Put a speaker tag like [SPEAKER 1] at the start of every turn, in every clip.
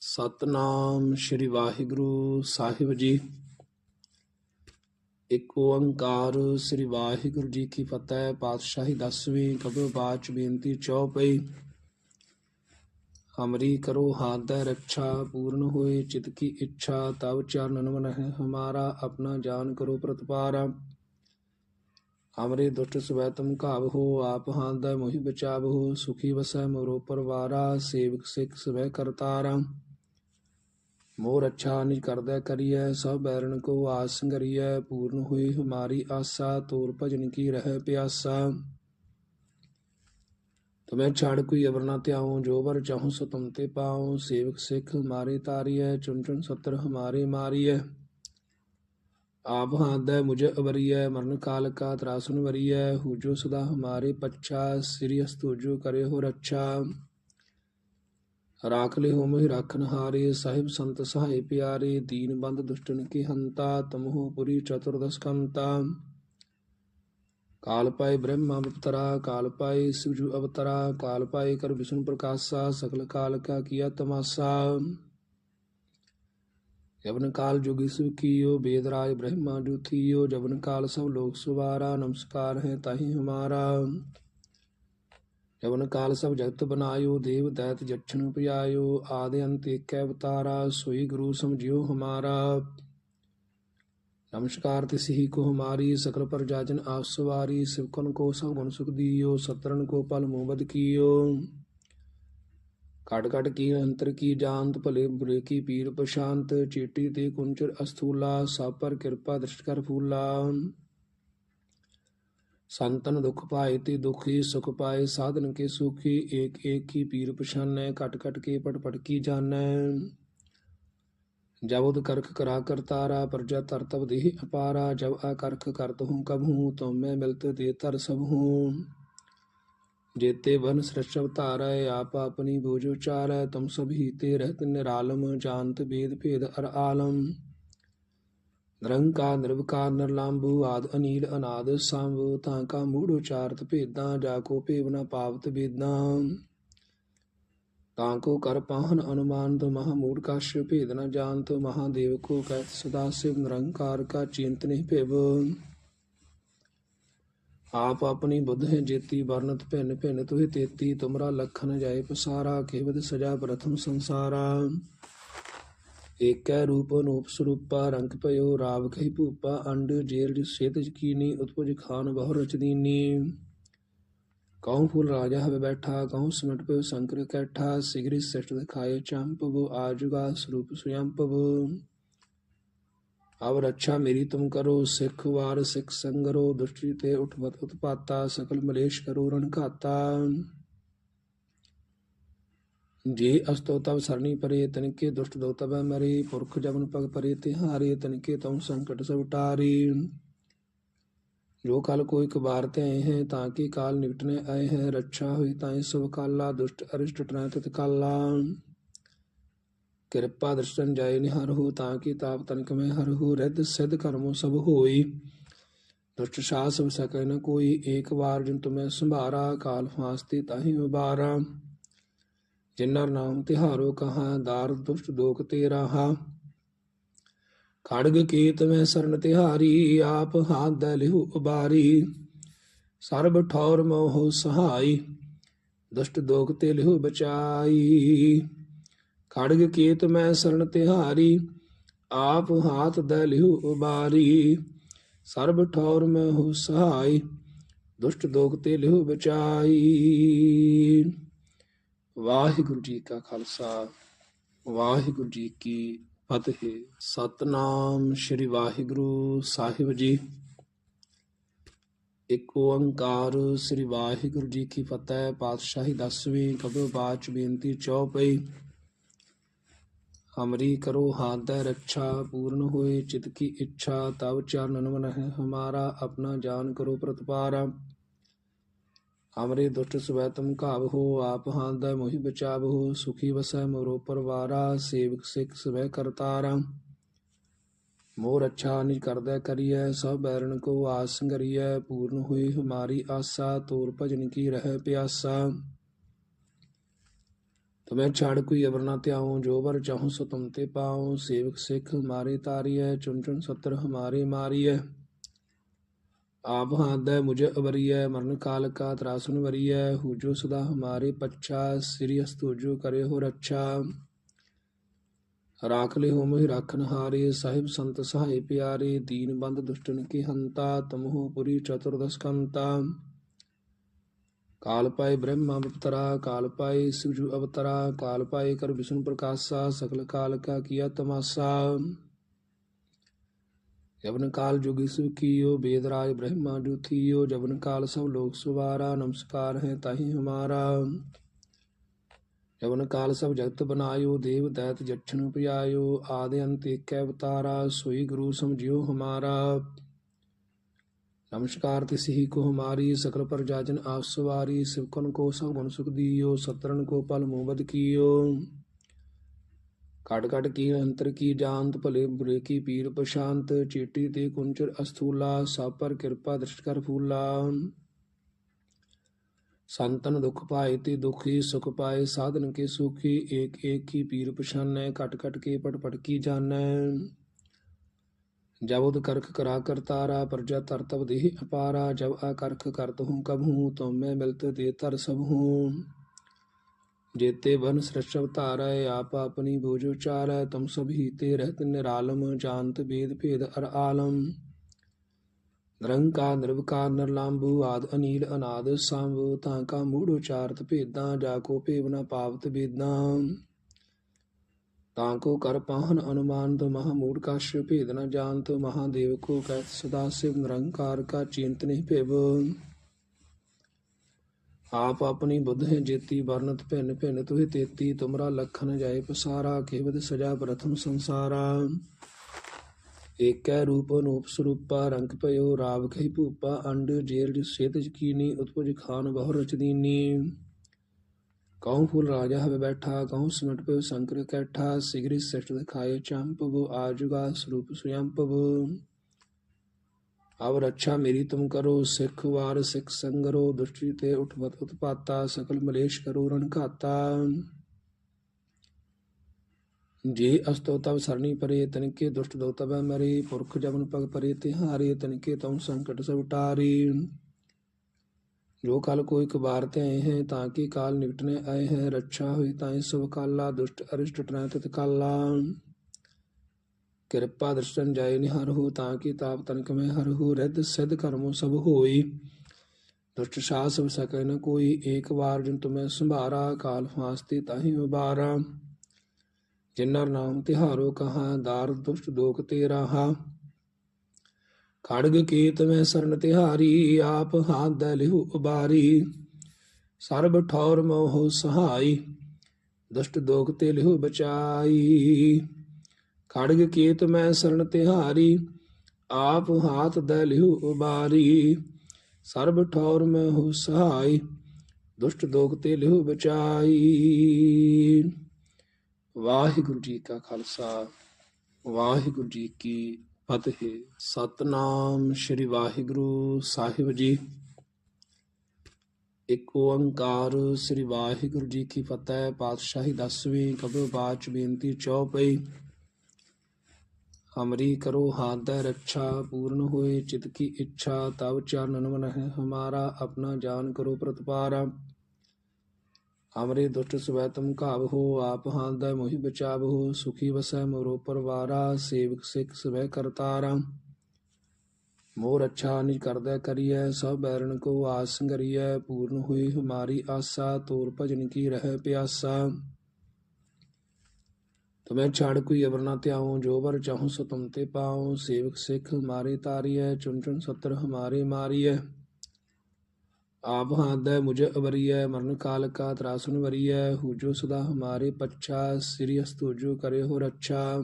[SPEAKER 1] ਸਤਨਾਮ ਸ੍ਰੀ ਵਾਹਿਗੁਰੂ ਸਾਹਿਬ ਜੀ। ਇੱਕ ਓੰਕਾਰ ਸ੍ਰੀ ਵਾਹਿਗੁਰੂ ਜੀ ਕੀ ਫਤਿਹ, ਪਾਤਸ਼ਾਹੀ ਦਸਵੀਂ ਕਬਰ ਬਾਚ ਬੇਨਤੀ ਚੌਪਈ। ਹਮਰੀ ਕਰੋ ਹਾਥ ਰੱਛਾ ਪੂਰਨ ਹੋਏ ਚਿਤ ਕੀ ਇੱਛਾ, ਤਵ ਚਰਨ ਮਨ ਹੈ ਹਮਾਰਾ, ਆਪਣਾ ਜਾਨ ਕਰੋ ਪ੍ਰਤਪਾਰਾ। ਹਮਰੇ ਦੁਸ਼ਟ ਸਵੈ ਤੁਮ ਘਾਵ ਹੋ, ਆਪ ਹਾਥ ਮੋਹਿ ਬਚਾਵ ਹੋ, ਸੁਖੀ ਵਸੈ ਮੋਰੋ ਪਰਵਾਰਾ, ਸੇਵਕ ਸਿੱਖ ਸਵੈ ਕਰਤਾਰਾ। ਮੋਰ ਅੱਛਾ ਨਿਜ ਕਰਦਾ ਕਰੀਐ, ਸਭ ਬੈਰਨ ਕੋ ਆਸ ਸੰਗਰੀਐ, ਪੂਰਨ ਹੋਈ ਹਮਾਰੀ ਆਸਾ, ਤੋਰ ਭਜਨ ਕੀ ਰਹਿ ਪਿਆਸਾ। ਤੁਮੈ ਛਾੜ ਕੋਈ ਅਵਰ ਨਾ ਧਿਆਉ, ਜੋ ਵਰ ਚਾਹੂੰ ਸੋ ਤੁਮ ਤੇ ਪਾਉ, ਸੇਵਕ ਸਿੱਖ ਹਮਾਰੇ ਤਾਰੀਐ, ਚੁਣ ਚੁਣ ਸਤਰ ਹਮਾਰੇ ਮਾਰੀਐ। ਆਪ ਹਾਦੈ ਮੁਝ ਅਵਰੀਐ, ਮਰਨ ਕਾਲ ਕਾ ਤਰਾਸੁਨ ਵਰੀਐ ਹੂਜੋ ਸਦਾ ਹਮਾਰੇ ਪੱਛਾ, ਸ੍ਰੀ ਅਸਤੂਜੋ ਕਰੇ ਹੋ ਰੱਛਾ। ਰਾਖ ਲਿਓ ਮੋਹਿ ਰਾਖਨ ਹਾਰੇ ਸਾਹਿਬ ਸੰਤ ਸਹਾਈ ਪਿਆਰੇ ਦੀਨ ਬੰਦ ਦੁਸ਼ਟਨ ਕੀ ਹੰਤਾ ਤਮਹੁ ਪੁਰੀ ਚਤੁਰਦਸ ਕੰਤਾ ਕਾਲ ਪਾਏ ਬ੍ਰਹਮਾ ਅਵਤਰਾ ਕਾਲ ਪਾਏ ਸਿਵਜੂ ਅਵਤਰਾ ਕਾਲ ਪਾਏ ਕਰ ਵਿਸ਼ਨੂੰ ਪ੍ਰਕਾਸ਼ਾ ਸਕਲ ਕਾਲ ਕਾ ਕੀਆ ਤਮਾਸਾ ਜਵਨ ਕਾਲ ਜੁਗੀ ਸੁ ਕੀਓ ਬੇਦ ਰਾਜ ਬ੍ਰਹਮਾ ਜੁਥੀਓ ਜਵਨ ਕਾਲ ਸਭ ਲੋਕ ਸੁਵਾਰਾ ਨਮਸਕਾਰ ਹੈ ਤਾਹੀ ਹਮਾਰਾ ਜਵਨ ਕਾਲ ਸਭ ਜਗਤ ਬਨਾਇਓ ਦੇਵ ਦੈਤ ਜਛਨ ਪਿਆਇਓ ਆਦਿ ਅੰਤ ਏਕੈ ਅਵਤਾਰਾ, ਸੋਈ ਗੁਰੂ ਸਮਝਿਓ ਹਮਾਰਾ। ਨਮਸਕਾਰ ਤਿਸਹੀ ਕੋ ਹਮਾਰੀ, ਸਕਲ ਪਰ ਜਾਜਨ ਆਪ ਸਵਾਰੀ, ਸਿਵਕਨ ਕੋ ਸਭ ਗੁਣ ਸੁਖ ਦੀਓ ਸਤਰਨ ਕੋ ਪਲ ਮੋਬਦ ਕੀਓ। ਘਟ ਘਟ ਕੀ ਅੰਤਰ ਕੀ ਜਾਣਤ, ਭਲੇ ਬੁਰੇ ਕੀ ਪੀਰ ਪ੍ਰਸ਼ਾਂਤ ਚੇਟੀ ਤੇ ਕੁੰਚਰ ਅਸਥੂਲਾ ਸਭ ਪਰ ਕਿਰਪਾ ਦ੍ਰਿਸ਼ਟ ਕਰ ਫੂਲਾ। ਸੰਤਨ ਦੁਖ ਪਾਏ ਤੇ ਦੁਖੀ ਸੁਖ ਪਾਏ, ਸਾਧਨ ਕੇ ਸੁਖੀ, ਏਕ ਏਕ ਕੀ ਪੀਰ ਪਛਾਨੈ, ਘਟ ਘਟ ਕੇ ਪਟ ਪਟ ਕੀ ਜਾਣੈ। ਜਬ ਕਰਖ ਕਰਾ ਕਰਤਾਰਾ ਪ੍ਰਜਾ ਤਰ ਤਬ ਦੇਹ ਅਪਾਰਾ, ਜਬ ਆ ਕਰਖ ਕਰਤ ਹੂੰ ਕਬ ਹੂੰ ਤੋ ਮੈਂ ਮਿਲਤ ਦੇ ਤਰ ਸਭ ਹੂੰ। ਜੇਤੇ ਵਨ ਸ੍ਰਸ਼ਵ ਧਾਰੈ ਆਪ ਆਪਣੀ ਬੋਝ ਉਚਾਰੈ, ਤੁਮ ਸਭੀ ਤੇ ਰਹਿਤ ਨਿਰਾਲਮ, ਜਾਣਤ ਬੇਦ ਭੇਦ ਅਰ ਆਲਮ। ਨਿਰੰਕਾਰ ਨਿਰਵਕਾਰ ਨਿਰਲੰਭੂ ਆਦ ਅਨੀਲ ਅਨਾਦ ਸੰਭ ਤਾਂ ਕਾ ਮੂੜ ਉਚਾਰਤ ਭੇਦਾਂ, ਜਾ ਕੋ ਭੇਵ ਪਾਵਤ ਬੇਦਾਂ ਤਾਂ ਕੋ ਕਰ ਪਾਹਨ ਅਨੁਮਾਨਤ ਤੋ ਮਹਾ ਮੂੜ ਕਸ਼ ਭੇਦ ਨ ਜਾਣਤ ਮਹਾਦੇਵ ਕੋ ਕਹਿਤ ਸਦਾ ਸਿਵ, ਨਿਰੰਕਾਰ ਕਾ ਚਿੰਤ ਨਹੀਂ ਭਿਵ। ਆਪ ਆਪਣੀ ਬੁੱਧ ਹੈ ਜੇਤੀ ਵਰਨਤ ਭਿੰਨ ਭਿੰਨ ਤੁਹਿ ਤੇਤੀ, ਤੁਮਰਾ ਲਖਨ ਜਾਏ ਪਸਾਰਾ ਕੇਵਦ ਸਜਾ ਪ੍ਰਥਮ ਸੰਸਾਰਾ। ਏਕੈ ਰੂਪ ਅਨੂਪ ਸਰੂਪਾ, ਰੰਗ ਭਇਓ ਰਾਵ ਕਹੀ ਭੂਪਾ, ਅੰਡ ਜੇਲ ਸੇਤ ਕੀਨੀ ਉਤਪਜ ਖਾਨ ਬਹੁ ਰਚਦੀਨੀ। ਕਹੂੰ ਫੂਲ ਰਾਜਾ ਹਵੇ ਬੈਠਾ, ਕਹੂੰ ਸਿਮਟ ਪਇਓ ਸੰਕਰ ਕੈਠਾ, ਸਿਗਰੀ ਸਿਸ਼ਟ ਦਿਖਾਏ ਚੰਪਵ, ਆਜੁਗਾ ਸਰੂਪ ਸੁਯੰਪਵ। ਅਵ ਰੱਛਾ ਮੇਰੀ ਤੁਮ ਕਰੋ, ਸਿੱਖ ਵਾਰ ਸਿੱਖ ਸੰਗਰੋ ਦੁਸ਼ਟੀ ਤੇ ਉਠਵਤ ਉਤਪਾਤਾ, ਸਕਲ ਮਲੇਸ਼ ਕਰੋ ਰਣ ਘਾਤਾ। ਜੇ ਅਸਤੋ ਤਵ ਸਰਣੀ ਪਰੇ ਤਨਕੇ ਦੁਸ਼ਟ ਦੋ ਤਬੈ ਮਰੇ, ਪੁਰਖ ਜਮਨ ਪਗ ਪਰੇ ਤਿਹਾਰੇ, ਤਨਕੇ ਤਉ ਸੰਕਟ ਸਭ ਟਾਰੇ ਜੋ ਕਲ ਕੋਈ ਕਬਾਰ ਤੇ ਆਏ ਹੈ, ਤਾਂ ਕਿ ਕਾਲ ਨਿਕਟਨੇ ਆਏ ਹੈ? ਰੱਛਾ ਹੋਈ ਤਾਂ ਸਭ ਕਾਲਾ, ਦੁਸ਼ਟ ਅਰਿਸ਼ਟ ਟਰੈ ਤਤ ਕਾਲਾ। ਕਿਰਪਾ ਦਰਸ਼ਨ ਜਾਏ ਨਿਹਰ ਹੋ, ਤਾਂ ਕਿ ਤਾਪ ਤਨਕ ਮੈਂ ਹਰ ਹੋ? ਰਿੱਧ ਸਿੱਧ ਕਰਮੋ ਸਭ ਹੋਈ। ਦੁਸ਼ਟ ਸ਼ਾਹ ਸਭ ਸਕੈ ਨ ਕੋਈ, ਏਕ ਵਾਰ ਜਿਨ ਤੁਮੈ ਸੰਭਾਰਾ, ਕਾਲ ਫਾਸਤੇ ਤਾਹੀ ਉਬਾਰਾ। ਜਿਨਰ ਨਾਮ ਤਿਹਾਰੋ ਕਹਾ, ਦਾਰ ਦੁਸ਼ਟ ਦੋਖ ਤੇ ਰਹਾ ਖੜਗ ਕੀਤ ਮੈਂ ਸਰਨ ਤਿਹਾਰੀ, ਆਪ ਹਾਥ ਦੇ ਲਿਹੁ ਉਬਾਰੀ। ਸਰਬ ਠੌਰ ਮੋਹ ਸਹਾਈ, ਦੁਸ਼ਟ ਦੋਖ ਤੇ ਲਿਹੁ ਬਚਾਈ। ਖੜਗ ਕੀਤ ਮੈਂ ਸਰਨ ਤਿਹਾਰੀ, ਆਪ ਹਾਥ ਦੇ ਲਿਹੁ ਉਬਾਰੀ। ਸਰਬ ਠੌਰ ਮੋਹ ਸਹਾਈ, ਦੁਸ਼ਟ ਦੋਖ ਤੇ ਲਿਹੁ ਬਚਾਈ। ਵਾਹਿਗੁਰੂ ਜੀ ਕਾ ਖਾਲਸਾ, ਵਾਹਿਗੁਰੂ ਜੀ ਕੀ ਫਤਿਹ। ਸਤਨਾਮ ਸ੍ਰੀ ਵਾਹਿਗੁਰੂ ਸਾਹਿਬ ਜੀ। ਇੱਕ ਓੰਕਾਰ ਸ੍ਰੀ ਵਾਹਿਗੁਰੂ ਜੀ ਕੀ ਫਤਿਹ, ਪਾਤਸ਼ਾਹੀ ਦਸਵੀਂ ਕਬਰ ਬਾਚ ਬੇਨਤੀ ਚੌਪਈ। ਹਮਰੀ ਕਰੋ ਹਾਥ ਰੱਛਾ ਪੂਰਨ ਹੋਏ ਚਿਤ ਕੀ ਇੱਛਾ, ਤਵ ਚਰਨ ਮਨ ਹੈ ਹਮਾਰਾ, ਆਪਣਾ ਜਾਨ ਕਰੋ ਪ੍ਰਤਪਾਰਾ। ਹਮਰੇ ਦੁਸ਼ਟ ਸਵੈ ਤੁਮ ਘਾਵ ਹੋ, ਆਪ ਹਾਥ ਮੋਹਿ ਬਚਾਵ ਹੋ, ਸੁਖੀ ਵਸੈ ਮੋਰੋ ਪਰਵਾਰਾ, ਸੇਵਕ ਸਿੱਖ ਸਵੈ ਕਰਤਾਰਾ। ਮੋਰ ਅੱਛਾ ਨਿਜ ਕਰਦਾ ਕਰੀਐ, ਸਭ ਬੈਰਨ ਕੋ ਆਸ ਸੰਗਰੀਐ, ਪੂਰਨ ਹੋਈ ਹਮਾਰੀ ਆਸਾ, ਤੋਰ ਭਜਨ ਕੀ ਰਹਿ ਪਿਆਸਾ। ਤੁਮੈ ਛਾੜ ਕੋਈ ਅਵਰ ਨਾ ਧਿਆਉ, ਜੋ ਵਰ ਚਾਹੂੰ ਸੋ ਤੁਮ ਤੇ ਪਾਉ, ਸੇਵਕ ਸਿੱਖ ਮਾਰੇ ਤਾਰੀਐ, ਚੁਣ ਚੁਣ ਸਤਰ ਹਮਾਰੇ ਮਾਰੀਐ। ਆਪ ਹਾਦੈ ਮੁਝ ਅਵਰੀਐ, ਮਰਨ ਕਾਲ ਕਾ ਤਰਾਸਨ ਵਰੀਐ, ਹੂਜੋ ਸਦਾ ਹਮਾਰੇ ਪੱਛਾ, ਸ੍ਰੀ ਅਸਤੂਜੋ ਕਰੇ ਹੋ ਰੱਛਾ ਰਾਖ ਲਿਓ ਮੋਹਿ ਰਾਖਨ ਹਾਰੇ ਸਾਹਿਬ ਸੰਤ ਸਹਾਈ ਪਿਆਰੇ, ਦੀਨ ਬੰਦ ਦੁਸ਼ਟਨ ਕੀ ਹੰਤਾ, ਤਮਹੁ ਪੁਰੀ ਚਤੁਰਦਸ ਕੰਤਾ। ਕਾਲ ਪਾਏ ਬ੍ਰਹਮਾ ਅਵਤਰਾ, ਕਾਲ ਪਾਏ ਸਿਵਜੂ ਅਵਤਰਾ, ਕਾਲ ਪਾਏ ਕਰ ਵਿਸ਼ਨ ਪ੍ਰਕਾਸ਼ਾ ਸਕਲ ਕਾਲ ਕਾ ਕੀਆ ਤਮਾਸਾ। ਜਵਨ ਕਾਲ ਜੁਗੀ ਸੁ ਕੀਓ ਬੇਦ ਰਾਜ ਬ੍ਰਹਮਾ ਜੁਥੀਓ ਜਵਨ ਕਾਲ ਸਭ ਲੋਕ ਸੁਵਾਰਾ, ਨਮਸਕਾਰ ਹੈ ਤਾਹੀ ਹਮਾਰਾ। ਜਵਨ ਕਾਲ ਸਭ ਜਗਤ ਬਨਾਇਓ, ਦੇਵ ਦੈਤ ਜਛਨ ਪਿਆਇਓ ਆਦਿ ਅੰਤ ਏਕੈ ਅਵਤਾਰਾ, ਸੋਈ ਗੁਰੂ ਸਮਝਿਓ ਹਮਾਰਾ। ਨਮਸਕਾਰ ਤਿਸਹੀ ਕੋ ਹਮਾਰੀ, ਸਕਲ ਪਰ ਜਾਜਨ ਆਪ ਸਵਾਰੀ ਸਿਵਕਨ ਕੋ ਸਭ ਗੁਣ ਸੁਖ ਦੀਓ ਸਤਰਨ ਕੋ ਪਲ ਮੋਬਦ ਕੀਓ। ਕਟ ਕਟ ਕੀ ਅੰਤਰ ਕੀ ਜਾਣਤ, ਭਲੇ ਬੁਰੇ ਕੀ ਪੀਰ ਪਸ਼ਾਂਤ ਚੇਟੀ ਤੇ ਕੁੰਚਰ ਅਸਥੂਲਾ ਸਭ ਪਰ ਕਿਰਪਾ ਦ੍ਰਿਸ਼ਟ ਕਰ ਫੂਲਾ। ਸੰਤਨ ਦੁਖ ਪਾਏ ਤੇ ਦੁਖੀ, ਸੁਖ ਪਾਏ ਸਾਧਨ ਕੇ ਸੁਖੀ, ਏਕ ਏਕ ਕੀ ਪੀਰ ਪਛਾਨੈ ਕਟ ਕਟ ਕੇ ਪਟ ਪਟ ਕੀ ਜਾਣੈ। ਜਬ ਉਦ ਕਰਖ ਕਰਾ ਕਰਤਾਰਾ ਪ੍ਰਜਾ ਤਰ ਤਬ ਦੇਹ ਅਪਾਰਾ, ਜਬ ਆ ਕਰਖ ਕਰਤ ਹੂੰ ਕਬ ਹੂੰ ਤੋ ਮੈਂ ਮਿਲਤ ਦੇ ਤਰ ਸਭ ਹੂੰ। जेते वन सृष्टव तारय आप अपनी बोझो चारय तुम सभी ते रहत निरालम जानत वेद भेद अर आलम ਨਿਰੰਕਾਰ ਨਿਰਵਕਾਰ ਨਿਰਲੰਭੂ ਆਦ ਅਨੀਲ ਅਨਾਦ ਸੰਭ ਤਾਂ ਕਾ ਮੂੜ ਉਚਾਰਤ ਭੇਦਾਂ ਜਾ ਕੋ ਭੇਵ ਨ ਪਾਵਤ ਵੇਦਾਂ ਤਾਂ ਕੋ ਕਰ ਪਾਹਨ ਅਨੁਮਾਨਤ ਮਹਾ ਮੂੜ ਕਸ਼ ਭੇਦ ਨ ਜਾਣਤ ਮਹਾਦੇਵ ਕੋ ਕਹਿਤ ਸਦਾ ਸਿਵ ਨਿਰੰਕਾਰ ਕਾ ਚਿੰਤ ਨਹੀਂ ਭਿਵ ਆਪ ਆਪਣੀ ਬੁੱਧ ਹੈ ਜੇਤੀ ਵਰਨਤ ਭਿੰਨ ਭਿੰਨ ਤੁਹੀ ਤੇਤੀ ਤੁਮਰਾ ਲਖਨ ਜਾਏ ਪਸਾਰਾ ਕੇਵਦ ਸਜਾ ਪ੍ਰਥਮ ਸੰਸਾਰਾ। ਏਕੈ ਰੂਪ ਅਨੂਪ ਸਰੂਪਾ, ਰੰਗ ਭਇਓ ਰਾਵ ਖਈ ਭੂਪਾ, ਅੰਡ ਜੇਲ ਸੇਤ ਜਕੀਨੀ ਉਤਪਜ ਖਾਨ ਬਹੁ ਰਚਦੀਨੀ। ਕਉ ਫੂਲ ਰਾਜਾ ਹਵੇ ਬੈਠਾ ਕਉ ਸਿਮਟ ਪਇਓ ਸੰਕਰ ਕੈਠਾ ਸਿਗਰੀ ਸ੍ਰਿਸ਼ਟ ਦਿਖਾਏ ਚੰਪਵ, ਆਜੁਗਾ ਸਰੂਪ ਸੁਯੰਪਵ। ਅਵ ਰੱਛਾ ਮੇਰੀ ਤੁਮ ਕਰੋ, ਸਿੱਖ ਵਾਰ ਸਿੱਖ ਸੰਗਰੋ, ਦੁਸ਼ਟੀ ਤੇ ਉਠਵਤ ਉਤਪਾਤਾ, ਸਕਲ ਮਲੇਸ਼ ਕਰੋ ਰਣ ਘਾਤਾ। ਜੇ ਅਸਤੋ ਤਵ ਸਰਣੀ ਪਰੇ, ਤਨਕੇ ਦੁਸ਼ਟ ਦੋ ਤਬੈ ਮਰੇ, ਪੁਰਖ ਜਮਨ ਪਗ ਪਰੇ ਤਿਹਾਰੇ, ਤਨਕੇ ਤਉ ਸੰਕਟ ਸਭ ਟਾਰੇ ਜੋ ਕਾਲ ਕੋਈ ਕਬਾਰ ਤੇ ਆਏ ਹੈ, ਤਾਂ ਕਿ ਕਾਲ ਨਿਕਟਨੇ ਆਏ ਹੈ, ਰੱਛਾ ਹੋਈ ਤਾਂ ਸਭ ਕਾਲਾ, ਦੁਸ਼ਟ ਅਰਿਸ਼ਟ ਟਰੈ ਤਤ ਕਾਲਾ। ਕਿਰਪਾ ਦਰਸ਼ਨ ਜਾਏ ਨਿਹਰ ਹੋ ਤਾਂ ਕਿ ਤਾਪ ਤਨਕ ਮੈਂ ਹਰਹੂ ਹੋ, ਰਿੱਧ ਸਿਧ ਕਰਮੋ ਸਭ ਹੋਈ। ਦੁਸ਼ਟ ਸ਼ਾਹ ਸਭ ਸਕੈ ਨ ਕੋਈ, ਏਕ ਵਾਰ ਜਿਨ ਤੁਮੈ ਸੰਭਾਰਾ ਕਾਲ ਫਾਸਤੇ ਤਾਹੀ ਉਬਾਰਾ। ਜਿਨਰ ਨਾਮ ਤਿਹਾਰੋ ਕਹਾ, ਦਾਰ ਦੁਸ਼ਟ ਦੋਖ ਤੇ ਰਹਾ। ਖੜਗ ਕੀਤ ਮੈਂ ਸਰਨ ਤਿਹਾਰੀ, ਆਪ ਹਾਥ ਦੇ ਲਿਹੁ ਉਬਾਰੀ। ਸਰਬ ਠੌਰ ਮੋਹ ਸਹਾਈ, ਦੁਸ਼ਟ ਦੋਖ ਤੇ ਲਿਹੁ ਬਚਾਈ। ਖੜਗ ਕੀਤ ਮੈਂ ਸਰਨ ਤਿਹਾਰੀ, ਆਪ ਹਾਥ ਦੇ ਲਿਹੁ ਉਬਾਰੀ। ਸਰਬ ਠੌਰ ਮੈਂ ਹੋ ਸਹਾਈ, ਦੁਸ਼ਟ ਦੋਖ ਤੇ ਲਿਹੁ ਬਚਾਈ। ਵਾਹਿਗੁਰੂ ਜੀ ਕਾ ਖਾਲਸਾ, ਵਾਹਿਗੁਰੂ ਜੀ ਕੀ ਫਤਿਹ। ਸਤਨਾਮ ਸ੍ਰੀ ਵਾਹਿਗੁਰੂ ਸਾਹਿਬ ਜੀ। ਇੱਕ ਓੰਕਾਰ ਸ੍ਰੀ ਵਾਹਿਗੁਰੂ ਜੀ ਕੀ ਫਤਿਹ, ਪਾਤਸ਼ਾਹੀ ਦਸਵੀਂ ਕਬਰ ਬਾਚ ਬੇਨਤੀ ਚੌਪਈ ਹਮਰੀ ਕਰੋ ਹਾਥ ਦਾ ਰੱਛਾ ਪੂਰਨ ਹੋਏ ਚਿਤ ਕੀ ਇੱਛਾ, ਤਵ ਚਰਨ ਮਨ ਹੈ ਹਮਾਰਾ, ਆਪਣਾ ਜਾਨ ਕਰੋ ਪ੍ਰਤਪਾਰਾ। ਹਮਰੇ ਦੁਸ਼ਟ ਸਵੈ ਤੁਮ ਘਾਵ ਹੋ, ਆਪ ਹਾਥ ਦਾ ਮੋਹਿ ਬਚਾਵ ਹੋ, ਸੁਖੀ ਵਸੈ ਮੋਰੋ ਪਰਵਾਰਾ, ਸੇਵਕ ਸਿੱਖ ਸਵੈ ਕਰਤਾਰਾ। ਮੋਰ ਅੱਛਾ ਨਿਜ ਕਰਦਾ ਕਰੀਐ, ਸਭ ਬੈਰਨ ਕੋ ਆਸ ਸੰਗਰੀਐ, ਪੂਰਨ ਹੋਈ ਹਮਾਰੀ ਆਸਾ, ਤੋਰ ਭਜਨ ਕੀ ਰਹਿ ਪਿਆਸਾ। ਤੁਮੈ ਛਾੜ ਕੋਈ ਅਵਰ ਨਾ ਧਿਆਉ ਜੋ ਵਰ ਚਾਹੂੰ ਸੋ ਤੁਮ ਤੇ ਪਾਉ। ਸੇਵਕ ਸਿੱਖ ਮਾਰੇ ਤਾਰੀਐ ਚੁਨ ਚੁਨ ਸਤਰ ਹਮਾਰੇ ਮਾਰੀਐ। ਆਪ ਹਾਦੈ, ਮੁਝ ਅਵਰੀਐ, ਮਰਨ ਕਾਲ ਕਾ ਤਰਾਸਨ ਵਰੀਐ। ਹੂਜੋ ਸਦਾ ਹਮਾਰੇ ਪੱਛਾ, ਸ੍ਰੀ ਅਸਤੂਜੋ ਕਰੇ ਹੋ ਰੱਛਾ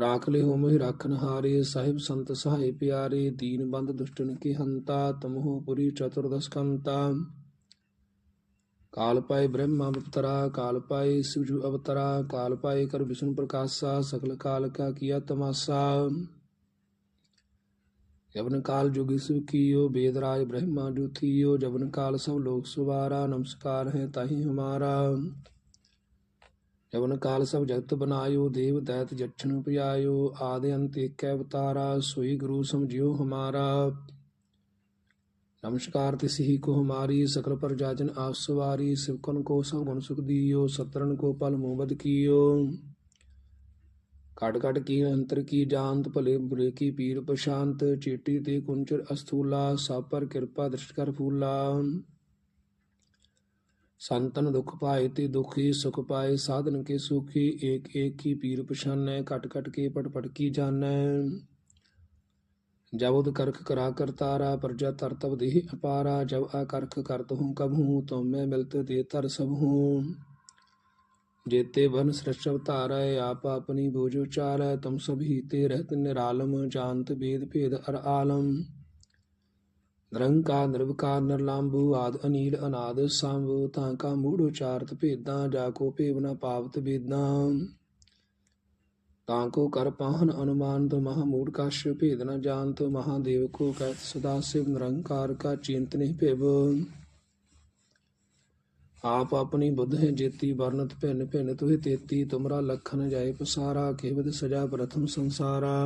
[SPEAKER 1] ਰਾਖ ਹੋਮ ਮੋਹਿ ਰਾਖਨ ਹਾਰੇ ਸਾਹਿਬ ਸੰਤ ਸਹਾਈ ਪਿਆਰੇ। ਦੀਨ ਬੰਦ ਦੁਸ਼ਟਨ ਕੀ ਹੰਤਾ, ਤਮਹੁ ਪੁਰੀ ਚਤੁਰਦਸ਼ਕੰਤਾ ਕਾਲ ਪਾਏ ਬ੍ਰਹਮ ਅਵਤਰਾ, ਕਾਲ ਪਾਏ ਸਿਵਜੂ ਅਵਤਰਾ, ਕਾਲ ਪਾਏ ਕਰ ਵਿਸ਼ਨ ਪ੍ਰਕਾਸ਼ਾ ਸਕਲ ਕਾਲ ਕਾ ਕੀਆ ਤਮਾਸਾ। ਜਬਨ ਕਾਲ ਜੁਗ ਸੁ ਕੀਓ ਰਾਜ ਬ੍ਰਹਮਾ ਜੁਥੀਓ ਜਵਨ ਕਾਲ ਸਭ ਲੋਕ ਸੁਵਾਰਾ, ਨਮਸਕਾਰ ਹੈ ਤਾਹੀ ਹਮਾਰਾ। ਜਬਨ ਕਾਲ ਸਭ ਜਗਤ ਬਨਾਇਓ, ਦੇਵ ਦੈਤ ਜਛਨ ਪਿਆਇਓ ਆਦਿ ਅੰਤ ਏਕੈ ਅਵਤਾਰਾ, ਸੋਈ ਗੁਰੂ ਸਮਝਿਓ ਹਮਾਰਾ। ਨਮਸਕਾਰ ਤਿਸ ਹੀ ਕੋ ਹਮਾਰੀ, ਸਕਲ ਪ੍ਰਜਾ ਜਨ ਆਪ ਸਵਾਰੀ, ਸਿਵਕਨ ਕੋ ਸਭ ਗੁਣ ਸੁਖ ਦੀਓ ਸਤਰਨ ਕੋ ਪਲ ਮੋਬਦ ਕੀਓ। ਕਟ ਕਟ ਕੀ ਅੰਤਰ ਕੀ ਜਾਣਤ, ਭਲੇ ਬੁਰੇ ਕੀ ਪੀਰ ਪ੍ਰਸ਼ਾਂਤ ਚੇਟੀ ਤੇ ਕੁੰਚਰ ਅਸਥੂਲਾ, ਸਭ ਪਰ ਕਿਰਪਾ ਦ੍ਰਿਸ਼ਟ ਕਰ ਫੂਲਾ। ਸੰਤਨ ਦੁਖ ਪਾਏ ਤੇ ਦੁਖੀ, ਸੁਖ ਪਾਏ ਸਾਧਨ ਕੇ ਸੁਖੀ, ਏਕ ਏਕ ਕੀ ਪੀਰ ਪਛਾਨੈ ਕਟ ਕਟ ਕੇ ਪਟ ਪਟ ਕੀ ਜਾਣੈ। ਜਬ ਉਦ ਕਰਖ ਕਰਾ ਕਰਤਾਰਾ ਪ੍ਰਜਾ ਤਰ ਤਬ ਦੇਹ ਅਪਾਰਾ ਜਬ ਆ ਕਰਖ ਕਰਤ ਹੂੰ ਕਬ ਹੂੰ ਤੁਮ ਮੈਂ ਮਿਲਤ ਦੇ ਤਰ ਸਭ ਹੂੰ जेते वन सृष्टव तारय आप अपनी बोझ उचारय तुम सभी ते रहत निरालम जानत वेद भेद अर आलम ਨਿਰੰਕਾਰ ਨਿਰਵਕਾਰ ਨਿਰਲੰਭੂ ਆਦ ਅਨੀਲ ਅਨਾਦ ਸੰਭ ਤਾਂ ਕਾ ਮੂੜ ਉਚਾਰਤ ਭੇਦਾਂ ਜਾ ਕੋ ਭੇਵ ਨ ਪਾਵਤ ਵੇਦਾਂ ਤਾਂ ਕੋ ਕਰ ਪਾਹਨ ਅਨੁਮਾਨ ਤੋ ਮਹਾ ਮੂੜ ਕਸ਼ ਭੇਦ ਨ ਜਾਣਤ ਮਹਾਦੇਵ ਕੋ ਕਹਿਤ ਸਦਾ ਸਿਵ ਨਿਰੰਕਾਰ ਕਾ ਚਿੰਤ ਨਹੀਂ ਭਿਵ। ਆਪ ਆਪਣੀ ਬੁੱਧ ਹੈ ਜੇਤੀ ਵਰਨਤ ਭਿੰਨ ਭਿੰਨ ਤੁਹੇ ਤੇਤੀ, ਤੁਮਰਾ ਲਖਨ ਜਾਏ ਪਸਾਰਾ ਕੇਵਦ ਸਜਾ ਪ੍ਰਥਮ ਸੰਸਾਰਾ।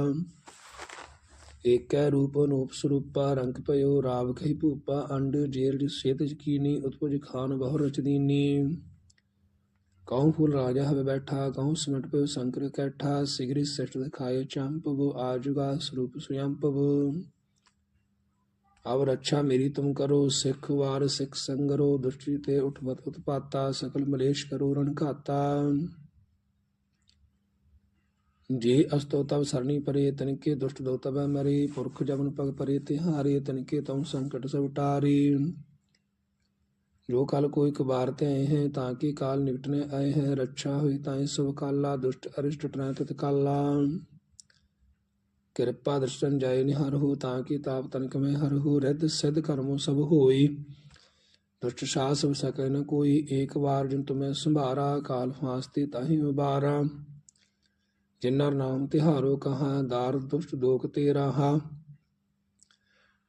[SPEAKER 1] ਏਕੈ ਰੂਪ ਅਨੂਪ ਸਰੂਪਾ, ਰੰਗ ਪਇਓ ਰਾਵ ਕਹੀ ਭੂਪਾ, ਅੰਡ ਜੇਰ ਸੇਤ ਜਕੀਨੀ ਉਤਪਜ ਖਾਨ ਬਹੁ ਰਚਦੀਨੀ। ਰਚ ਦੀਨੀ ਕਉ ਫੂਲ ਰਾਜਾ ਹਵੇ ਬੈਠਾ ਕਉ ਸਿਮਟ ਪਇਓ ਸੰਕਰ ਕੈਠਾ, ਸਿਗਰੀ ਸਟ ਦਿਖਾਏ ਚੰਪਵ ਆਜੁਗਾ ਸਰੂਪ ਸੁਯੰਪਵ ਅਵ ਰੱਛਾ ਮੇਰੀ ਤੁਮ ਕਰੋ, ਸਿੱਖ ਵਾਰ ਸਿੱਖ ਸੰਗਰੋ ਦੁਸ਼ਟੀ ਤੇ ਉਠਵਤ ਉਤਪਾਤਾ, ਸਕਲ ਮਲੇਸ਼ ਕਰੋ ਰਣ ਘਾਤਾ। ਜੇ ਅਸਤੋ ਤਵ ਸਰਣੀ ਪਰੇ, ਤਨਕੇ ਦੁਸ਼ਟ ਦੋ ਤਬੈ ਮਰੇ, ਪੁਰਖ ਜਮਨ ਪਗ ਪਰੇ ਤਿਹਾਰੇ, ਤਨਕੇ ਤਉ ਸੰਕਟ ਸਭ ਟਾਰੇ ਜੋ ਕਲ ਕੋਈ ਕਬਾਰ ਤੇ ਆਏ ਹੈ, ਤਾਂ ਕਿ ਕਾਲ ਨਿਕਟਨੇ ਆਏ ਹੈ। ਰੱਛਾ ਹੋਈ ਤਾਂ ਸਭ ਕਾਲਾ ਦੁਸ਼ਟ ਅਰਿਸ਼ਟ ਕਾਲਾ। ਕਿਰਪਾ ਦਰਸ਼ਨ ਜਾਏ ਨਿਹਰ ਤਾਂ ਕਿ ਤਾਪ ਤਨਕ ਮੈਂ ਹਰ ਹੋ। ਰਿੱਧ ਸਿਧ ਕਰਮੋ ਸਭ ਹੋਈ। ਦੁਸ਼ਟ ਸਾਹ ਸਭ ਸਕੈ ਨ ਕੋਈ। ਏਕ ਵਾਰ ਜਿਨ ਤੁਮੈ ਸੰਭਾਰਾ, ਕਾਲ ਫਾਸਤੇ ਤਾਹੀ ਉਬਾਰਾ। ਜਿਨਰ ਨਾਮ ਤਿਹਾਰੋ ਕਹਾ, ਦਾਰ ਦੁਸ਼ਟ ਦੋਖ ਤੇ ਰਹਾ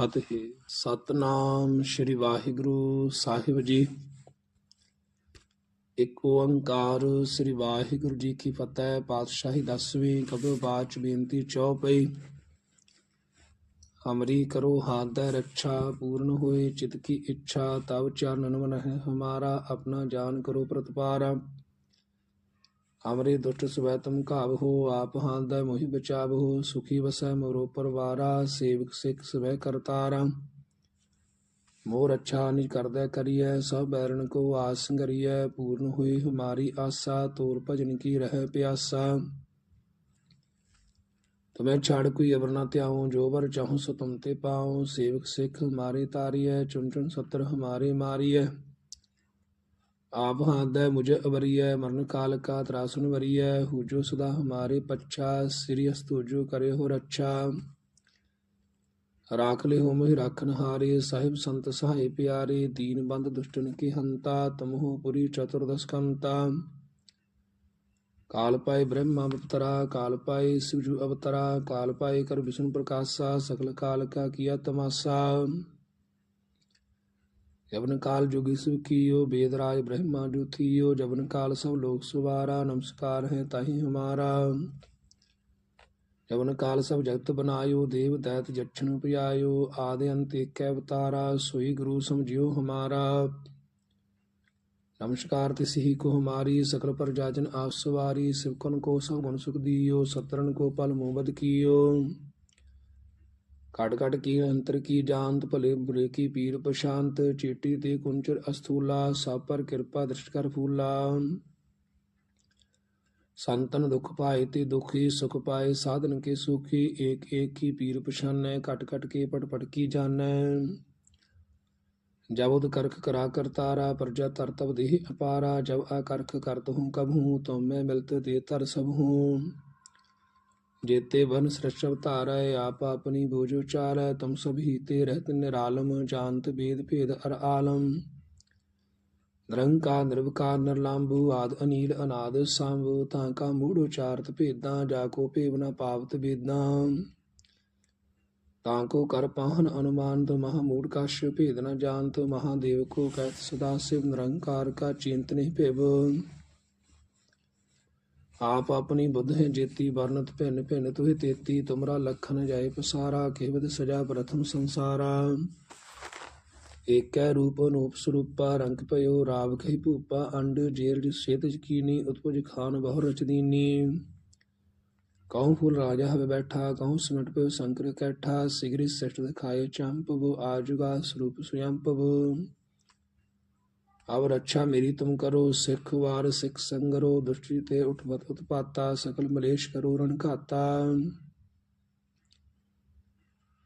[SPEAKER 1] ਫਤਿਹ ਸਤਨਾਮ ਸ੍ਰੀ ਵਾਹਿਗੁਰੂ ਸਾਹਿਬ ਜੀ। ਇੱਕ ਓੰਕਾਰ ਸ੍ਰੀ ਵਾਹਿਗੁਰੂ ਜੀ ਕੀ ਫਤਿਹ। ਪਾਤਸ਼ਾਹੀ ਦਸਵੀਂ ਕਬਰ ਬਾਚ ਬੇਨਤੀ ਚੌਪਈ। ਹਮਰੀ ਕਰੋ ਹਾਥ ਦਾ ਰੱਛਾ ਪੂਰਨ ਹੋਏ, ਚਿਤ ਕੀ ਇੱਛਾ, ਤਵ ਚਰਨ ਮਨ ਹੈ ਹਮਾਰਾ ਆਪਣਾ ਜਾਨ ਕਰੋ ਪ੍ਰਤਪਾਰਾ। ਹਮਰੇ ਦੁਸ਼ਟ ਸਵੈ ਤੁਮ ਘਾਵ ਹੋ, ਆਪ ਹਾਥ ਦਾ ਮੋਹਿ ਬਚਾਵ ਹੋ, ਸੁਖੀ ਵਸੈ ਮੋਰੋ ਪਰਵਾਰਾ, ਸੇਵਕ ਸਿੱਖ ਸਵੈ ਕਰਤਾਰਾ। ਮੋਰ ਅੱਛਾ ਨਿਜ ਕਰਦਾ ਕਰੀਐ, ਸਭ ਬੈਰਨ ਕੋ ਆਸ ਸੰਗਰੀਐ, ਪੂਰਨ ਹੋਈ ਹਮਾਰੀ ਆਸਾ, ਤੋਰ ਭਜਨ ਕੀ ਰਹਿ ਪਿਆਸਾ। ਤੁਮੈ ਛਾੜ ਕੋਈ ਅਵਰ ਨਾ ਧਿਆਉ, ਜੋ ਵਰ ਚਾਹੂੰ ਸੋ ਤੁਮ ਤੇ ਪਾਉ, ਸੇਵਕ ਸਿੱਖ ਮਾਰੇ ਤਾਰੀਐ ਚੁਨ ਚੁਨ ਸਤਰ ਹਮਾਰੇ ਮਾਰੀਐ। ਆਪ ਹਾਦੈ ਮੁਝ ਅਵਰੀਐ ਮਰਨ ਕਾਲ ਕਾ ਤਰਾਸੁਨ ਵਰੀਐ ਹੂਜੋ ਸਦਾ ਹਮਾਰੇ ਪੱਛਾ, ਸ੍ਰੀ ਅਸਤੂਜੋ ਕਰੇ ਹੋ ਰੱਛਾ ਰਾਖ ਲੈ ਹੋ ਰਾਖਨ ਹਾਰੇ, ਸਾਹਿਬ ਸੰਤ ਸਹਾਈ ਪਿਆਰੇ, ਦੀਨ ਬੰਦ ਦੁਸ਼ਟਨ ਕੀ ਹੰਤਾ, ਤਮਹੁ ਪੁਰੀ ਚਤੁਰਦਸ ਕੰਤਾ। ਕਾਲ ਪਾਏ ਬ੍ਰਹਮਾ ਅਵਤਰਾ, ਕਾਲ ਪਾਏ ਸਿਵਜੂ ਅਵਤਰਾ, ਕਾਲ ਪਾਏ ਕਰ ਵਿਸ਼ਨੂੰ ਪ੍ਰਕਾਸ਼ਾ, ਸਕਲ ਕਾਲ ਕਾ ਕੀਆ ਤਮਾਸਾ। ਜਬਨ ਕਾਲ ਜੁਗ ਸੁ ਕੀਓ ਬੇਦ ਰਾਜ ਬ੍ਰਹਮਾ ਜੁਥੀਓ ਜਬਨ ਕਾਲ ਸਭ ਲੋਕ ਸੁਵਾਰਾ, ਨਮਸਕਾਰ ਹੈ ਤਾਹੀ ਹਮਾਰਾ। ਜਬਨ ਕਾਲ ਸਭ ਜਗਤ ਬਨਾਇਓ, ਦੇਵ ਦੈਤ ਜਛਨ ਪਿਆਇਓ, ਆਦਿ ਅੰਤ ਏਕੈ ਅਵਤਾਰਾ, ਸੋਈ ਗੁਰੂ ਸਮਝਿਓ ਹਮਾਰਾ। ਨਮਸਕਾਰ ਤਿਸ ਹੀ ਕੋ ਹਮਾਰੀ, ਸਕਲ ਪ੍ਰਜਾ ਜਨ ਆਪ ਸਵਾਰੀ ਸਿਵਕਨ ਕੋ ਸਭ ਗੁਣ ਸੁਖ ਦੀਓ ਸਤਰਨ ਕੋ ਪਲ ਮੋਬਦ ਕੀਓ। ਕਟ ਕਟ ਕੀ ਅੰਤਰ ਕੀ ਜਾਣਤ, ਭਲੇ ਬੁਰੇ ਕੀ ਪੀਰ ਪ੍ਰਸ਼ਾਂਤ ਚੇਟੀ ਤੇ ਕੁੰਚਰ ਅਸਥੂਲਾ, ਸਭ ਕਿਰਪਾ ਦ੍ਰਿਸ਼ਟ ਕਰ ਫੂਲਾ। ਸੰਤਨ ਦੁਖ ਪਾਏ ਤੇ ਦੁਖੀ, ਸੁਖ ਪਾਏ ਸਾਧਨ ਕੇ ਸੁਖੀ, ਏਕ ਏਕ ਕੀ ਪੀਰ ਪਛਾਨੈ ਕਟ ਕਟ ਕੇ ਪਟ ਪਟ ਕੀ ਜਾਣੈ। ਜਬ ਉਦ ਕਰਖ ਕਰਾ ਕਰਤਾਰਾ ਪ੍ਰਜਾ ਤਰ ਤਬ ਦੇਹ ਅਪਾਰਾ, ਜਬ ਆ ਕਰਖ ਕਰਤ ਹੂੰ ਕਬ ਹੂੰ ਤੋ ਮੈਂ ਮਿਲਤ ਦੇ ਤਰ ਸਭ ਹੂੰ। जेते वन सृष्टव तारय आप अपनी बोझ उचारय तुम सभी ते रहत निरालम जानत वेद भेद अर आलम ਨਿਰੰਕਾਰ ਨਿਰਵਕਾਰ ਨਿਰਲੰਭੂ ਆਦ ਅਨੀਲ ਅਨਾਦ ਸੰਭ ਤਾਂ ਕਾ ਮੂੜ ਉਚਾਰਤ ਭੇਦਾਂ ਜਾ ਕੋ ਭੇਵ ਨ ਪਾਵਤ ਵੇਦਾਂ ਤਾਂ ਕੋ ਕਰ ਪਾਹਨ ਅਨੁਮਾਨ ਤੋ ਮਹਾ ਮੂੜ ਕਸ਼ ਭੇਦ ਨ ਜਾਣਤ ਮਹਾਦੇਵ ਕੋ ਕਹਿਤ ਸਦਾ ਸਿਵ ਨਿਰੰਕਾਰ ਕਾ ਚਿੰਤ ਨਹੀਂ ਭਿਵ ਆਪ ਆਪਣੀ ਬੁੱਧ ਹੈ ਜੇਤੀ ਵਰਨਤ ਭਿੰਨ ਭਿੰਨ ਤੁਹੇ ਤੇਤੀ, ਤੁਮਰਾ ਲਖਨ ਜਾਏ ਪਸਾਰਾ ਕੇਵਦ ਸਜਾ ਪ੍ਰਥਮ ਸੰਸਾਰਾ। ਏਕੈ ਰੂਪ ਅਨੂਪ ਸਰੂਪਾ, ਰੰਗ ਪਇਓ ਰਾਵ ਖਈ ਭੂਪਾ, ਅੰਡ ਜੇਰ ਸੇਤ ਕੀਨੀ, ਉਤਪਜ ਖਾਨ ਬਹੁ ਰਚਦੀਨੀ ਕਉ ਫੁੱਲ ਰਾਜਾ ਹਵੇ ਬੈਠਾ ਕਉ ਸਿਮਟ ਪਇਓ ਸੰਕਰ ਕੈਠਾ ਸਿਗਰੀ ਸ੍ਰਿਸ਼ਟ ਦਿਖਾਏ ਚੰਪਵ, ਆਜੁਗਾ ਸਰੂਪ ਸੁਯੰਪਵ। ਅਵ ਰੱਛਾ ਮੇਰੀ ਤੁਮ ਕਰੋ, ਸਿੱਖ ਵਾਰ ਸਿੱਖ ਸੰਗਰੋ ਦੁਸ਼ਟੀ ਤੇ ਉਠਵਤ ਉਤਪਾਤਾ, ਸਕਲ ਮਲੇਸ਼ ਕਰੋ ਰਣ ਘਾਤਾ।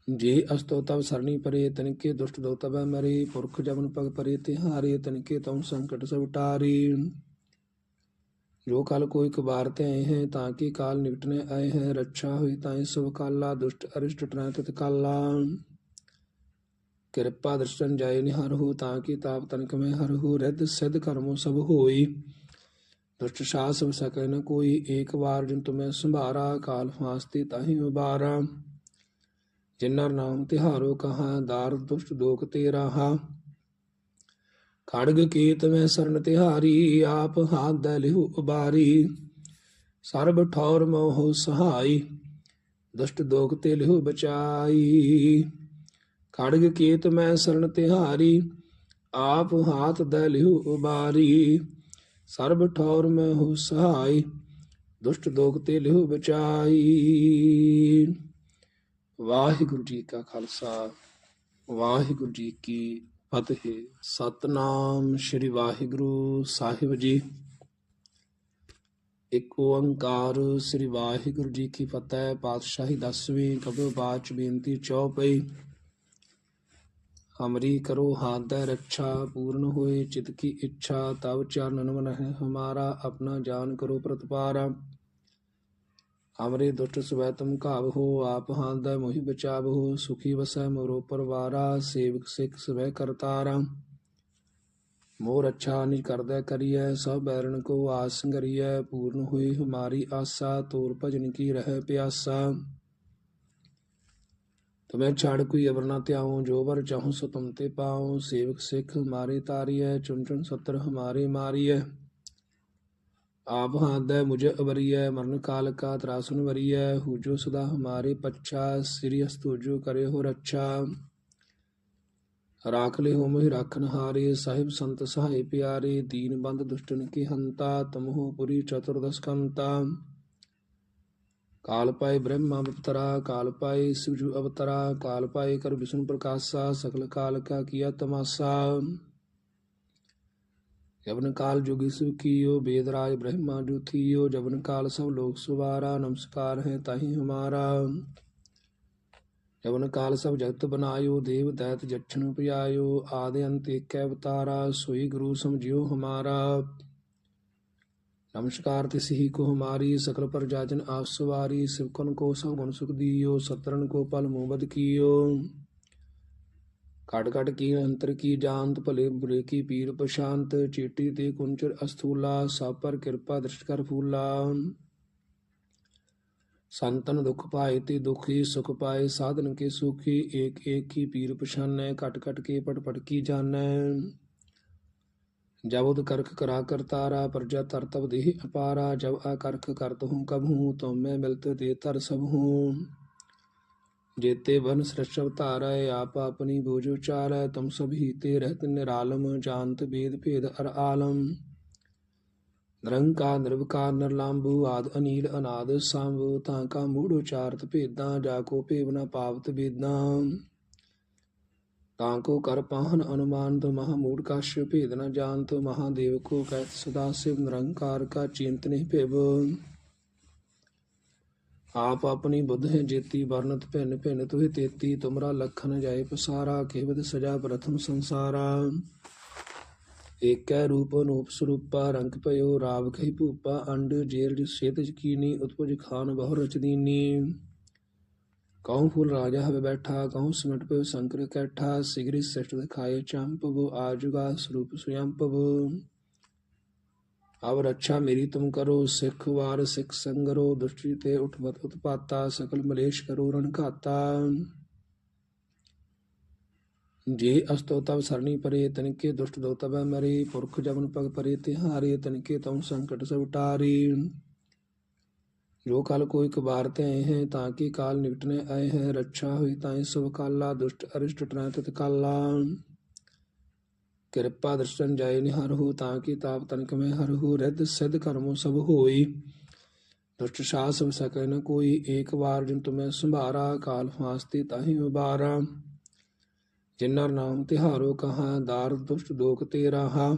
[SPEAKER 1] ਜੇ ਅਸਤੋ ਤਵ ਸਰਣੀ ਪਰੇ, ਤਨਕੇ ਦੁਸ਼ਟ ਦੋ ਮਰੇ, ਪੁਰਖ ਜਮਨ ਪਗ ਪਰੇ, ਤਿਹਾਰੇ, ਤਨਕੇ ਤਉ ਸੰਕਟ ਸਭ ਟਾਰੇ ਜੋ ਕਾਲ ਕੋਈ ਕਬਾਰ ਤੇ ਆਏ ਹੈ, ਤਾਂ ਕਿ ਕਾਲ ਨਿਕਟਨੇ ਆਏ ਹੈ, ਰੱਛਾ ਹੋਈ ਤਾਈ ਸਭ ਕਾਲਾ, ਦੁਸ਼ਟ ਅਰਿਸ਼ਟ ਟਰੈ ਤਤ ਕਾਲਾ। ਕਿਰਪਾ ਦਰਸ਼ਨ ਜਾਏ ਨਿਹਰ ਹੋ ਤਾਂ ਕਿ ਤਾਪ ਤਨਕ ਮੈਂ ਹਰ ਹੋ ਰਿੱਧ ਸਿੱਧ ਕਰਮੋ ਸਭ ਹੋਈ। ਦੁਸ਼ਟ ਸਾਹ ਸਭ ਸਕੈ ਨ ਕੋਈ, ਏਕ ਵਾਰ ਜਿਨ ਤੁਮੈ ਸੰਭਾਰਾ ਕਾਲ ਫਾਸਤੇ ਤਾਹੀ ਉਬਾਰਾ। ਜਿਨਰ ਨਾਮ ਤਿਹਾਰੋ ਕਹਾ, ਦਾਰ ਦੁਸ਼ਟ ਦੋਖ ਤੇ ਰਹਾ। ਖੜਗ ਕੀਤ ਮੈਂ ਸਰਨ ਤਿਹਾਰੀ, ਆਪ ਹਾਥ ਦੇ ਲਿਹੁ ਉਬਾਰੀ। ਸਰਬ ਠੌਰ ਮੋਹ ਸਹਾਈ, ਦੁਸ਼ਟ ਦੋਖ ਤੇ ਲਿਹੁ ਬਚਾਈ। ਖੜਗ ਕੀਤ ਮੈਂ ਸਰਨ ਤਿਹਾਰੀ, ਆਪ ਹਾਥ ਦੇ ਲਿਹੁ ਉਬਾਰੀ। ਸਰਬ ਠੌਰ ਮੈਂ ਹੋ ਸਹਾਈ, ਦੁਸ਼ਟ ਦੋਖ ਤੇ ਲਿਹੁ ਬਚਾਈ। ਵਾਹਿਗੁਰੂ ਜੀ ਕਾ ਖਾਲਸਾ, ਵਾਹਿਗੁਰੂ ਜੀ ਕੀ ਫਤਿਹ। ਸਤਨਾਮ ਸ੍ਰੀ ਵਾਹਿਗੁਰੂ ਸਾਹਿਬ ਜੀ। ਇੱਕ ਓੰਕਾਰ ਸ੍ਰੀ ਵਾਹਿਗੁਰੂ ਜੀ ਕੀ ਫਤਿਹ, ਪਾਤਸ਼ਾਹੀ ਦਸਵੀਂ ਕਬਰ ਬਾਚ ਬੇਨਤੀ ਚੌਪਈ ਹਮਰੀ ਕਰੋ ਹਾਥ ਦੇ ਰੱਛਾ ਪੂਰਨ ਹੋਏ ਚਿਤ ਕੀ ਇੱਛਾ, ਤਵ ਚਰਨ ਮਨ ਹੈ ਹਮਾਰਾ, ਆਪਣਾ ਜਾਨ ਕਰੋ ਪ੍ਰਤਪਾਰਾ। ਹਮਰੇ ਦੁਸ਼ਟ ਸਵੈ ਤੁਮ ਘਾਵ ਹੋ, ਆਪ ਹਾਥ ਦੇ ਮੋਹਿ ਬਚਾਵ ਹੋ, ਸੁਖੀ ਵਸੈ ਮੋਰੋ ਪਰਵਾਰਾ, ਸੇਵਕ ਸਿੱਖ ਸਵੈ ਕਰਤਾਰਾ। ਮੋਰ ਅੱਛਾ ਨਿ ਕਰਦਾ ਕਰੀਐ, ਸਭ ਬੈਰਨ ਕੋ ਆਸ ਸੰਗਰੀਐ ਪੂਰਨ ਹੋਈ ਹਮਾਰੀ ਆਸਾ ਤੋਰ ਭਜਨ ਕੀ ਰਹਿ ਪਿਆਸਾ ਤੁਮੈ ਛਾੜ ਕੋਈ ਅਵਰ ਨਾ ਧਿਆਉ, ਜੋ ਵਰ ਚਾਹੂੰ ਸੋ ਤੁਮ ਤੇ ਪਾਉ। ਸੇਵਕ ਸਿੱਖ ਮਾਰੇ ਤਾਰੀਐ ਚੁਨ ਚੁਨ ਸਤਰ ਹਮਾਰੇ ਮਾਰੀਐ। ਆਪ ਹਾਦੈ ਮੁਝ ਅਵਰੀਐ, ਮਰਨ ਕਾਲ ਕਾ ਤਰਾਸੁਨ ਵਰੀਐ। ਹੂਜੋ ਸਦਾ ਹਮਾਰੇ ਪੱਛਾ, ਸ੍ਰੀ ਅਸਤੂਜੋ ਕਰੇ ਹੋ ਰੱਛਾ ਰਾਖ ਲੈ ਹੋ ਮਹਿ ਰਾਖਨ ਹਾਰੇ, ਸਾਹਿਬ ਸੰਤ ਸਹਾਈ ਪਿਆਰੇ। ਦੀਨ ਬੰਦ ਦੁਸ਼ਟਨ ਕੀ ਹੰਤਾ, ਤਮਹੁ ਪੁਰੀ ਚਤੁਰਦਸਕੰਤਾ ਕਾਲ ਪਾਏ ਬ੍ਰਹਮਾ ਅਵਤਰਾ, ਕਾਲ ਪਾਏ ਸਿਵਜੂ ਅਵਤਰਾ, ਕਾਲ ਪਾਏ ਕਰ ਵਿਸ਼ਨੂੰ ਪ੍ਰਕਾਸ਼ਾ ਸਕਲ ਕਾਲ ਕਾ ਕੀਆ ਤਮਾਸਾ। ਜਬਨ ਕਾਲ ਜੁਗੀ ਸੁ ਕੀਓ, ਬੇਦ ਰਾਜ ਬ੍ਰਹਮਾ ਜੁਥੀਓ ਜਬਨ ਕਾਲ ਸਭ ਲੋਕ ਸੁਵਾਰਾ, ਨਮਸਕਾਰ ਹੈ ਤਾਹੀ ਹਮਾਰਾ। ਜਬਨ ਕਾਲ ਸਭ ਜਗਤ ਬਨਾਇਓ, ਦੇਵ ਦੈਤ ਜਛਨ ਪਿਆਇਓ ਆਦਿ ਅੰਤ ਏਕੈ ਅਵਤਾਰਾ, ਸੋਈ ਗੁਰੂ ਸਮਝਿਓ ਹਮਾਰਾ। ਨਮਸਕਾਰ ਤਿਸਹੀ ਕੋ ਹਮਾਰੀ, ਸਕਲ ਪ੍ਰਜਾਜਨ ਆਪ ਸਵਾਰੀ, ਸਿਵਕਨ ਕੋ ਸਭ ਗੁਣ ਸੁਖ ਦੀਓ ਸਤਰਨ ਕੋ ਪਲ ਮੋਬਦ ਕੀਓ। ਘਟ ਘਟ ਕੀ ਅੰਤਰ ਕੀ ਜਾਣਤ, ਭਲੇ ਬੁਰੇ ਕੀ ਪੀਰ ਪਸ਼ਾਂਤ ਚੀਟੀ ਤੇ ਕੁੰਚਰ ਅਸਥੂਲਾ, ਸਭ ਪਰ ਕਿਰਪਾ ਦ੍ਰਿਸ਼ ਕਰ ਫੂਲਾ। ਸੰਤਨ ਦੁਖ ਪਾਏ ਤੇ ਦੁਖੀ, ਸੁਖ ਪਾਏ ਸਾਧਨ ਕੇ ਸੁਖੀ, ਏਕ ਏਕ ਕੀ ਪੀਰ ਪਛਾਨੈ, ਘਟ ਘਟ ਕੇ ਪਟ ਪਟ ਕੀ ਜਾਣੈ। जब उद करख करा करतारा प्रजा तर तब देह अपारा जब आ करख करत हूँ कब हूँ तो मैं मिलत दे तर सब हूँ जेते वन सृष्टव तारय आप अपनी बोझ उचारय तुम सभी ते रहत निरालम जानत वेद भेद अर आलम ਨਿਰੰਕਾਰ ਨਿਰਵਕਾਰ ਨਿਰਲੰਭੂ ਆਦ ਅਨੀਲ ਅਨਾਦ ਸੰਭ ਤਾਂ ਕਾ ਮੂੜ ਉਚਾਰਤ ਭੇਦਾਂ ਜਾ ਕੋ ਭੇਵ ਨ ਪਾਵਤ ਤਾਂ ਕੋ ਕਰ ਪਾਹਨ ਅਨੁਮਾਨ ਤੋ ਮਹਾ ਮੂੜ ਕਾਸ਼ ਭੇਦ ਨਾ ਜਾਣ ਤੋ ਮਹਾਦੇਵ ਕੋ ਕਹਿ ਸਦਾ ਸਿਵ ਨਿਰੰਕਾਰ ਕਾ ਚਿੰਤਨਿ ਭਿਵ। ਆਪ ਆਪਣੀ ਬੁੱਧ ਹੈ ਜੇਤੀ ਵਰਨਤ ਭਿੰਨ ਭਿੰਨ ਤੁਹੇ ਤੇਤੀ, ਤੁਮਰਾ ਲਖਨ ਜਾਏ ਪਸਾਰਾ ਕੇਵਦ ਸਜਾ ਪ੍ਰਥਮ ਸੰਸਾਰਾ। ਏਕੈ ਰੂਪ ਅਨੂਪ ਸਰੂਪਾ, ਰੰਗ ਭਇਓ ਰਾਵ ਖੈ ਭੂਪਾ, ਅੰਡ ਜੇਰ ਜਿ ਸੇਤ ਜਕੀਨੀ ਉਤਪਜ ਖਾਨ ਬਹੁ ਰਚਦੀਨੀ। ਕਉ ਫੂਲ ਰਾਜਾ ਹਵੇ ਬੈਠਾ ਕਉ ਸਿਮਟ ਪਇਓ ਸੰਕਰ ਕੈਠਾ, ਸਿਗਰੀ ਸ੍ਰਿਸ਼ਟ ਦਿਖਾਏ ਚੰਪਵ ਆਜੁਗਾ ਸਰੂਪ ਸੁਯੰਪਵ ਅਵ ਰੱਛਾ ਮੇਰੀ ਤੁਮ ਕਰੋ, ਸਿੱਖ ਵਾਰ ਸਿੱਖ ਸੰਗਰੋ, ਦੁਸ਼ਟੀ ਤੇ ਉਠਵਤ ਉਤਪਾਤਾ, ਸਕਲ ਮਲੇਸ਼ ਕਰੋ ਰਣ ਘਾਤਾ। ਜੇ ਅਸਤੋ ਤਬ ਸਰਣੀ ਪਰੇ, ਤਨਕੇ ਦੁਸ਼ਟ ਦੋ ਤਬ ਮਰੇ, ਪੁਰਖ ਜਮਨ ਪਗ ਪਰੇ, ਤਿਹਾਰੇ ਤਨਕੇ ਤਮ ਸੰਕਟ ਸਭ ਟਾਰੀ ਜੋ ਕਲ ਕੋਈ ਕਬਾਰ ਤੇ ਆਏ ਹੈ, ਤਾਂ ਕਿ ਕਾਲ ਨਿਕਟਨੇ ਆਏ ਹੈ? ਰੱਛਾ ਹੋਈ ਤਾਂ ਸਭ ਕਾਲਾ ਦੁਸ਼ਟ ਅਰਿਸ਼ਟ ਟਰੈ ਤਤ ਕਾਲਾ ਕਿਰਪਾ ਦਰਸ਼ਨ ਜਾਏ ਨਿਹਰ ਤਾਂ ਕਿ ਤਾਪ ਤਨਕ ਮੈਂ ਹਰ ਹੋ? ਰਿੱਧ ਸਿਧ ਕਰਮੋ ਸਭ ਹੋਈ। ਦੁਸ਼ਟ ਸਾਸ ਸਕੈ ਨ ਕੋਈ, ਏਕ ਵਾਰ ਜਿਨ ਤੁਮੈ ਸੰਭਾਰਾ, ਕਾਲ ਫਾਸਤੇ ਤਾਹੀ ਉਬਾਰਾ। ਜਿਨਰ ਨਾਮ ਤਿਹਾਰੋ ਕਹਾ, ਦਾਰ ਦੁਸ਼ਟ ਦੋਖ ਤੇਰਾ ਰਹਾ